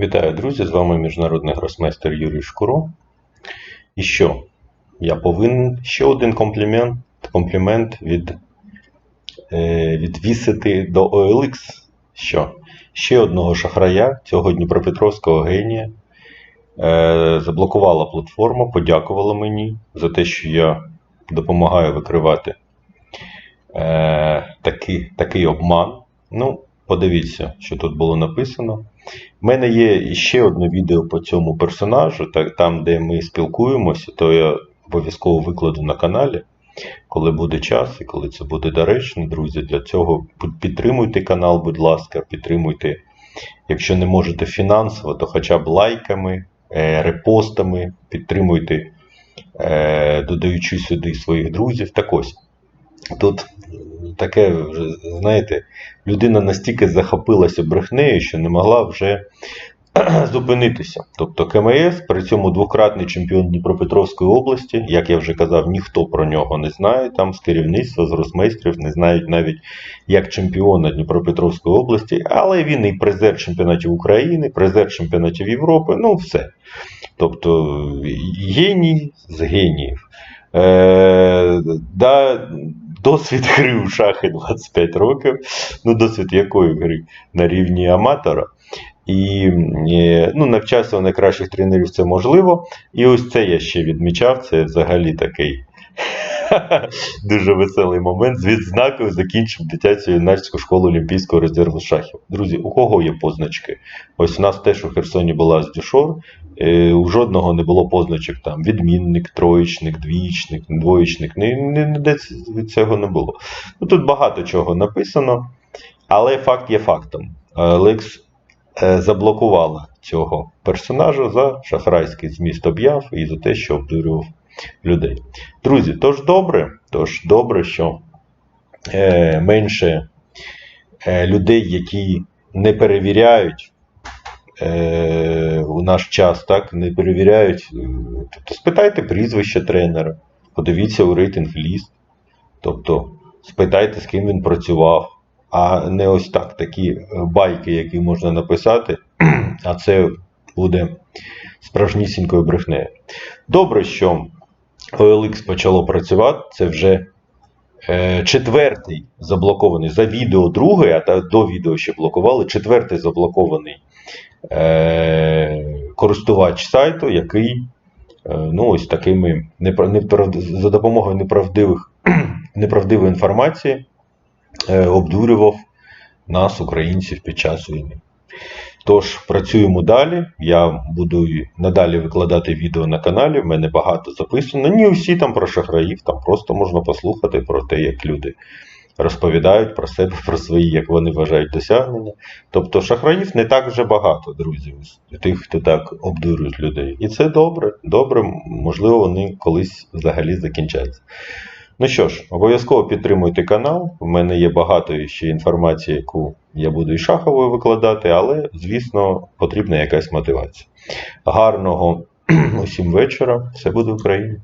Вітаю, друзі! З вами міжнародний гросмейстер Юрій Шкуро. І що? Я повинен ще один комплімент, комплімент від, е, відвісити до OLX. Що? Ще одного шахрая, цього Дніпропетровського генія, е, заблокувала платформа, подякувала мені за те, що я допомагаю викривати е, такий, такий обман. Ну, подивіться, що тут було написано. У мене є ще одне відео по цьому персонажу, так, там, де ми спілкуємося, то я обов'язково викладу на каналі, коли буде час і коли це буде доречно, друзі. Для цього підтримуйте канал, будь ласка, підтримуйте, якщо не можете фінансово, то хоча б лайками, е, репостами, підтримуйте, е, додаючи сюди своїх друзів. Так ось. Тут таке, знаєте, людина настільки захопилася брехнею, що не могла вже зупинитися. Тобто КМС, при цьому двократний чемпіон Дніпропетровської області, як я вже казав, ніхто про нього не знає. Там з керівництва, з росмейстрів не знають навіть як чемпіона Дніпропетровської області, але він і призер чемпіонатів України, призер чемпіонатів Європи, ну все. Тобто геній з геніїв. Е, да, Досвід гри у шахи 25 років. Ну, досвід якої гри на рівні аматора. І е, ну, навчався у найкращих тренерів це можливо. І ось це я ще відмічав. Це взагалі такий дуже веселий момент. З відзнакою закінчив дитячу юнацьку школу Олімпійського резерву шахів. Друзі, у кого є позначки? Ось у нас теж у Херсоні була з Дюшор. Е, У жодного не було позначок там відмінник, троєчник, двічник, двоєчник. Ні, ні, ніде цього не було. Ну, Тут багато чого написано, але факт є фактом. Лекс е, заблокувала цього персонажа за шахрайський зміст об'яв і за те, що обдурював людей. Друзі, тож добре, тож добре, що е, менше е, людей, які не перевіряють е, у наш час, так, не перевіряють. е, Тобто спитайте прізвище тренера, подивіться у рейтинг ліст. Тобто спитайте, з ким він працював, а не ось так такі байки, які можна написати, а це буде справжнісінькою брехнею. Добре, що OLX почало працювати, це вже е, четвертий заблокований за відео другий, а та до відео ще блокували, четвертий заблокований е, користувач сайту, який е, ну, ось такими непра- неправд... за допомогою неправдивих, неправдивої інформації е, обдурював нас, українців, під час війни. Тож працюємо далі. Я буду надалі викладати відео на каналі. В мене багато записано. Не усі там про шахраїв, там просто можна послухати про те, як люди розповідають про себе, про свої, як вони вважають досягнення. Тобто шахраїв не так вже багато, друзі, тих, хто так обдурюють людей. І це добре, добре, можливо, вони колись взагалі закінчаться. Ну що ж, обов'язково підтримуйте канал. У мене є багато ще інформації, яку я буду і шаховою викладати, але, звісно, потрібна якась мотивація. Гарного усім вечора. Все буде Україна!